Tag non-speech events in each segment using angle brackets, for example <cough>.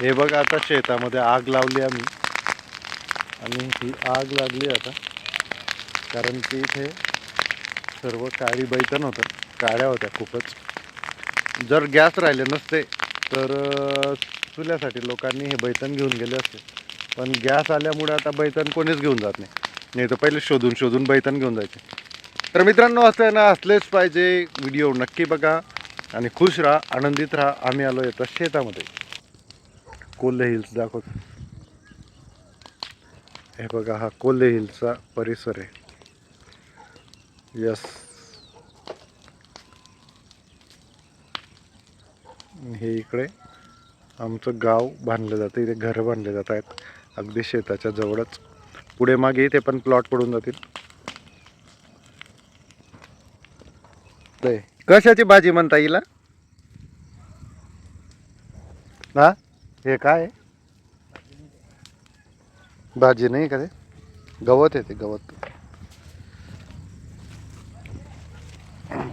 हे बघा आता शेतामध्ये आग लावली आम्ही. आणि ही आग लागली आता. कारण की इथे सर्व काळी बैतन होतं. काळ्या होत्या खूपच. जर गॅस राहिले नसते तर चुल्यासाठी लोकांनी हे बैतन घेऊन गेले असते. पण गॅस आल्यामुळे आता बैतन कोणीच घेऊन जात नाही. नाही तर पहिले शोधून शोधून बैतन घेऊन जायचे. तर मित्रांनो असं आहे ना असलेच पाहिजे. व्हिडिओ नक्की बघा आणि खुश राहा आनंदित राहा. आम्ही आलो येतो शेतामध्ये. कोल्हे हिल्स दाखव. हे बघा हा कोल्हे हिल्सचा परिसर आहे. यस. हे इकडे आमचं गाव बांधलं जातं इथे घरं बांधले जात आहेत. अगदी शेताच्या जवळच. पुढे मागे इथे पण प्लॉट पडून जातील. ते. कशाची भाजी म्हणता येईल हा? हे काय? भाजी नाही का ते गवत आहे ते गवत.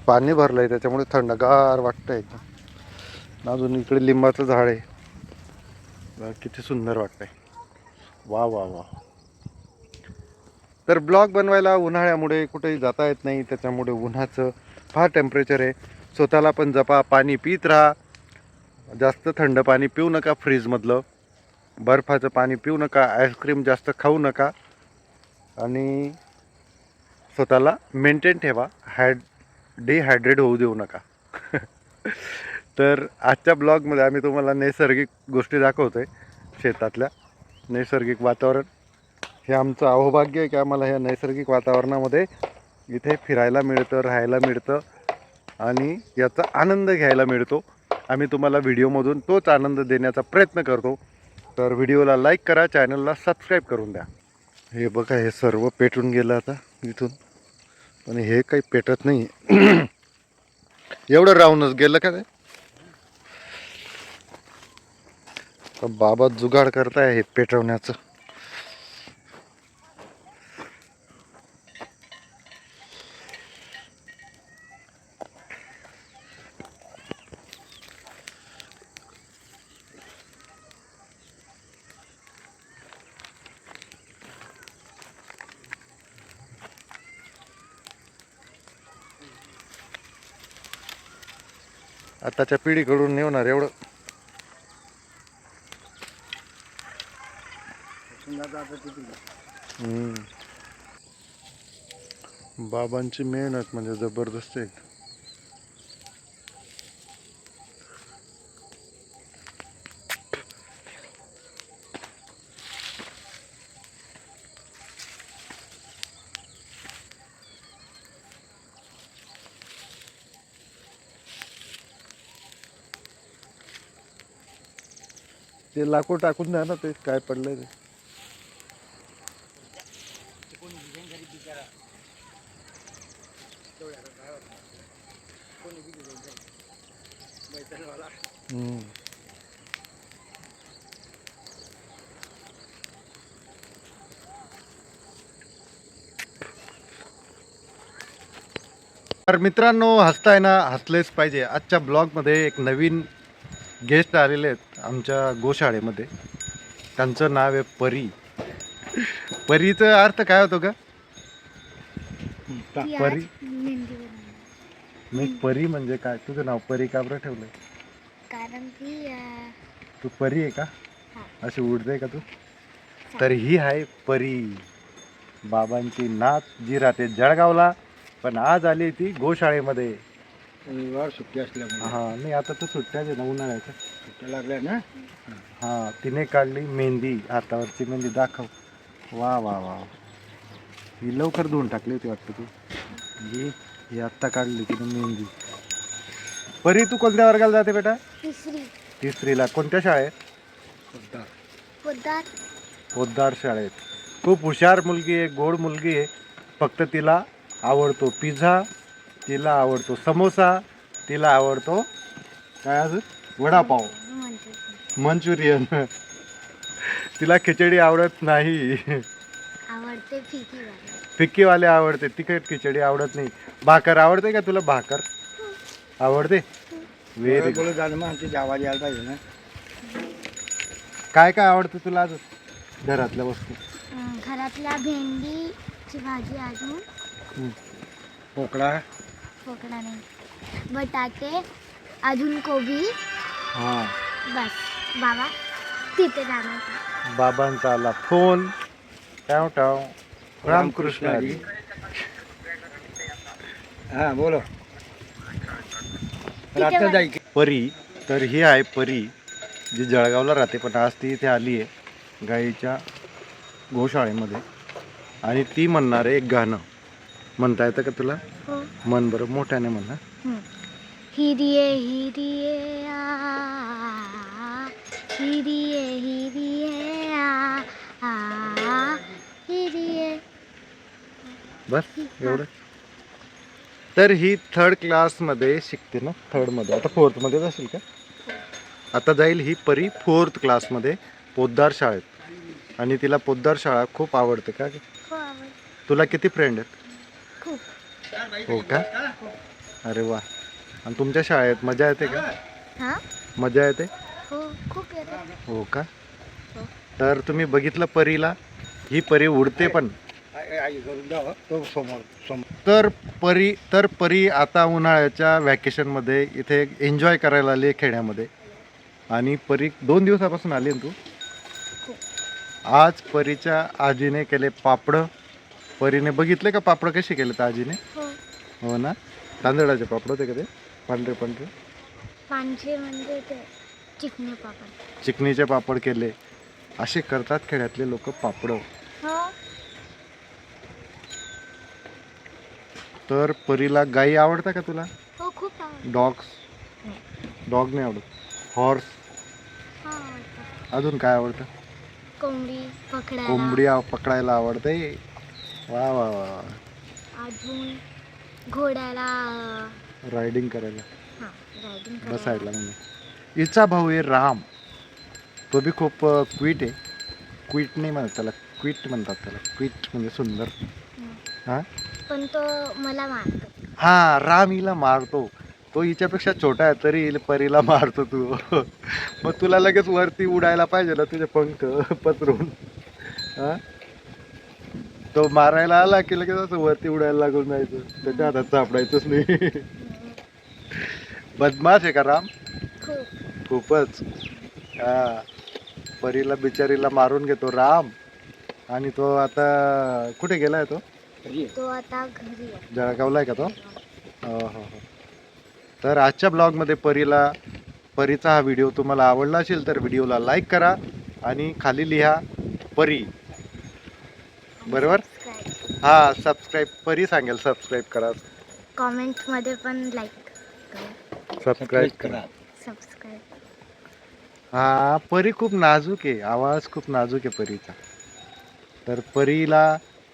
पाणी भरलं आहे त्याच्यामुळे थंडगार वाटतंय एकदम अजून इकडे लिंबाचं झाड आहे. किती सुंदर वाटतंय. वा वा वा. तर ब्लॉग बनवायला उन्हाळ्यामुळे कुठेही जाता येत नाही त्याच्यामुळे उन्हाचं फार टेम्परेचर आहे. स्वतःला पण जपा पाणी पित राहा. जास्त थंड पाणी पिऊ नका फ्रीजमधलं. बर्फाचं पाणी पिऊ नका आईस्क्रीम जास्त खाऊ नका. आणि स्वतःला मेंटेन ठेवा हायड डिहायड्रेट होऊ देऊ नका. <laughs> तर आजच्या ब्लॉगमध्ये आम्ही तुम्हाला नैसर्गिक गोष्टी दाखवतो आहे शेतातल्या. नैसर्गिक वातावरण. हे आमचं अहोभाग्य आहे की आम्हाला ह्या नैसर्गिक वातावरणामध्ये इथे फिरायला मिळतं राहायला मिळतं आणि याचा आनंद घ्यायला मिळतो. आम्ही तुम्हाला व्हिडिओमधून तोच आनंद देण्याचा प्रयत्न करतो. तर व्हिडिओला लाईक करा चॅनलला सबस्क्राईब करून द्या. हे बघा हे सर्व पेटून गेलं आता इथून. पण हे काही पेटत नाही <clears throat> एवढं राहूनच गेलं का ते बाबा जुगाड करताय हे पेटवण्याचं. आताच्या पिढीकडून नाही होणार एवढं बाबांची मेहनत म्हणजे जबरदस्त आहे. ते लाकूड टाकून द्या ना ते काय पडलंय ते. हम्म. तर मित्रांनो हसताय ना हसलेच पाहिजे. आजच्या ब्लॉगमध्ये एक नवीन गेस्ट आलेले आहेत. आमच्या गोशाळेमध्ये. त्यांचं नाव आहे परी. परीचं अर्थ काय होतो का ती परी. मी परी म्हणजे काय? तुझं नाव परी का बरं ठेवलंय? कारण की तू परी आहे का? हा. अशी उडते का तू? तर ही आहे परी. बाबांची नात जी राहते जळगावला पण आज आली ती गोशाळेमध्ये. सुट्टी असल्यामुळे. हा नाही आता तर सुट्ट्याच आहे ना उन्हाळ्याच्या. सुट्ट्या लागल्या ना? हा तिने काढली मेहंदी हातावरची मेहंदी दाखव. वा वा वा. ही लवकर धुवून टाकली होती वाटतं तू. ही ही आत्ता काढली तिने मेहंदी. परी तू कोणत्या वर्गाला जाते बेटा? तिसरी. तिसरीला. कोणत्या शाळेत? पोद्दार. पोद्दार. पोद्दार शाळेत. खूप हुशार मुलगी आहे गोड मुलगी आहे. फक्त तिला आवडतो पिझ्झा तिला आवडतो समोसा तिला आवडतो काय अजून? वडापाव. मंचुरियन. तिला खिचडी आवडत नाही. आवडते फिकी वाली. फिक्कीवाले आवडते. तिखट खिचडी आवडत नाही. भाकर आवडते का तुला भाकर? आवडते? व्हेरी आवाज यायला पाहिजे ना. काय काय आवडतं तुला अजून घरातल्या वस्तू? घरातल्या भेंडीची भाजी अजून. पोकळा पोकळा नाही. बटाटे अजून कोबी. हां. बस. बाबा तिथे जाणार बाबांचा आला फोन. टाव टाव. रामकृष्ण हरी हा बोलो. रात्र परी तर ही आहे परी जी जळगावला राहते पण आज ती इथे आली आहे गाईच्या गोशाळेमध्ये. आणि ती म्हणणार आहे एक गाणं. म्हणता येतं का तुला? हो. मन बरं मोठ्याने म्हणा. हं. हिरिये हिरिये आ हिरिये हिरिये आ आ हिरिये. बस एवढं. तर ही थर्ड क्लासमध्ये शिकते ना थर्डमध्ये आता फोर्थमध्ये असेल का? आता जाईल ही परी फोर्थ क्लासमध्ये पोद्दार शाळेत. आणि तिला पोद्दार शाळा खूप आवडते का? ग? हो तुला किती फ्रेंड आहेत? खूप. हो का? अरे वा. आणि तुमच्या शाळेत मजा येते का? हां? मजा येते? हो खूप हो का? तर तुम्ही बघितलं परीला? ही परी उडते पण. तो समोर समोर तर परी तर परी आता उन्हाळ्याच्या वॅकेशनमध्ये इथे एन्जॉय करायला आली आहे खेड्यामध्ये. आणि परी दोन दिवसापासून आली ना तू? आज परीच्या आजीने केले पापडं. परीने बघितले का पापडं कसे केले तर आजीने? हो. हो ना? तांदळाचे पापड होते का ते? पांढरे पांढरे पांढरे म्हणजे ते चिकणे पापड. चिकणीचे पापड केले. असे करतात खेड्यातले लोक पापडं. हो. तर परीला गाई आवडता का तुला? हो खूप डॉग्स डॉग नाही. आवडत. हॉर्स हो आवडतं. अजून काय आवडतं? कोंबडी पकडायला. कोंबडी आव- पकडायला आवडते. वा वा वा वा. अजून घोड्याला. रायडिंग करायला. हां रायडिंग करायला. बसायला म्हणजे. हिचा भाऊ आहे राम. तो बी खूप क्विट आहे. क्विट नाही म्हणत त्याला क्विट म्हणतात त्याला. क्विट म्हणजे सुंदर. हां? पण तो मला मारतो. हा राम हिला मारतो. तो हिच्यापेक्षा छोटा आहे तरी हिला- परीला मारतो तू. मग तुला लगेच वरती उडायला पाहिजे ना तुझे पंख पसरून. हा? तो मारायला आला की लगेच असं वरती उडायला लागून जायचं. त्याच्या हातात सापडायचंच नाही. बदमाश आहे का राम? खूपच. हा. परीला बिचारीला मारून घेतो राम. आणि तो आता कुठे गेलाय तो? तो आता घरी आहे. जळगावला आहे का तो? हो हो हो. तर आजच्या ब्लॉगमध्ये परीला परीचा हा व्हिडिओ तुम्हाला आवडला असेल तर व्हिडिओला लाईक करा आणि खाली लिहा परी. बरोबर? सबस्क्राईब हा सबस्क्राईब परी सांगेल सबस्क्राईब करा. कॉमेंटमध्ये पण लाईक करा. सबस्क्राईब करा. सबस्क्राईब हा परी खूप नाजूक आहे. आवाज खूप नाजूक आहे परीचा. तर परीला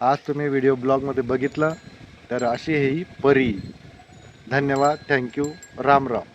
आज तुम्ही व्हिडिओ ब्लॉगमध्ये बघितलं तर अशी ही परी. धन्यवाद. Thank you Ram Ram.